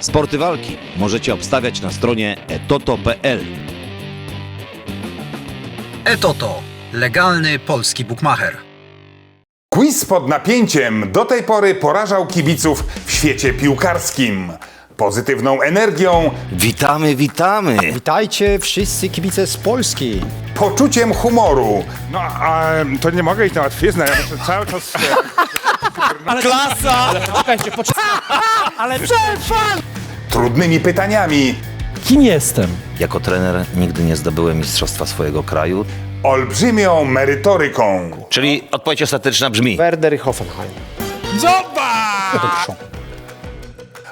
Sporty walki możecie obstawiać na stronie etoto.pl. Etoto. Legalny polski bukmacher. Quiz pod napięciem do tej pory porażał kibiców w świecie piłkarskim. Pozytywną energią, Witamy, witamy! Witajcie wszyscy kibice z Polski. poczuciem humoru, No, a to nie mogę iść na łatwiznę, ja muszę cały czas... trudnymi pytaniami, Kim jestem? Jako trener nigdy nie zdobyłem mistrzostwa swojego kraju. olbrzymią merytoryką. Czyli odpowiedź ostateczna brzmi. Werder i Hoffenheim.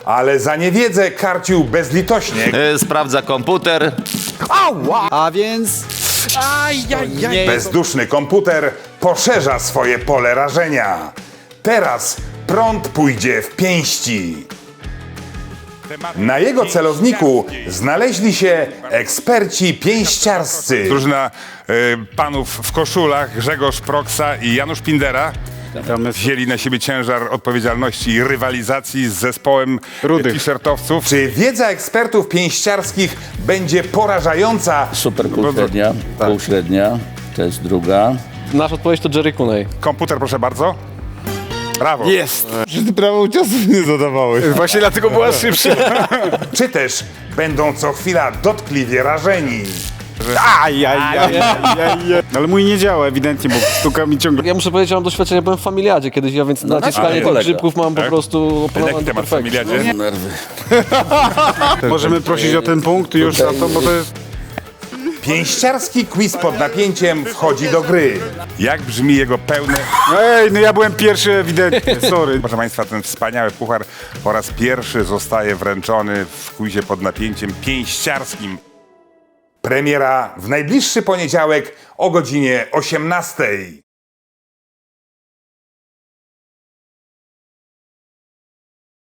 Ale za niewiedzę karcił bezlitośnie, E, Sprawdza komputer. A więc... Nie, bezduszny komputer poszerza swoje pole rażenia. Teraz prąd pójdzie w pięści. Na jego celowniku znaleźli się eksperci pięściarscy. Drużyna y, panów w koszulach, Grzegorz Proksa i Janusz Pindera wzięli na siebie ciężar odpowiedzialności i rywalizacji z zespołem Rudych. t-shirtowców. Czy wiedza ekspertów pięściarskich będzie porażająca, Super półśrednia, półśrednia, to jest druga. Nasza odpowiedź to Jerry Kunej. Komputer, proszę bardzo. Brawo. czy też będą co chwila dotkliwie rażeni? Ale mój nie działa ewidentnie, bo stuka mi ciągle. Ja muszę powiedzieć, że mam doświadczenie, byłem w familiadzie kiedyś, ja więc naciskanie tak, tych kolega. grzybków mam po prostu Jaki temat w familiadzie? Nerwy. Możemy prosić o ten punkt już za to, bo to jest... Pięściarski quiz pod napięciem wchodzi do gry. Jak brzmi jego pełne... Ej, no ja byłem pierwszy ewidentnie, sorry. Proszę Państwa, ten wspaniały puchar po raz pierwszy zostaje wręczony w quizie pod napięciem pięściarskim. Premiera w najbliższy poniedziałek o godzinie 18.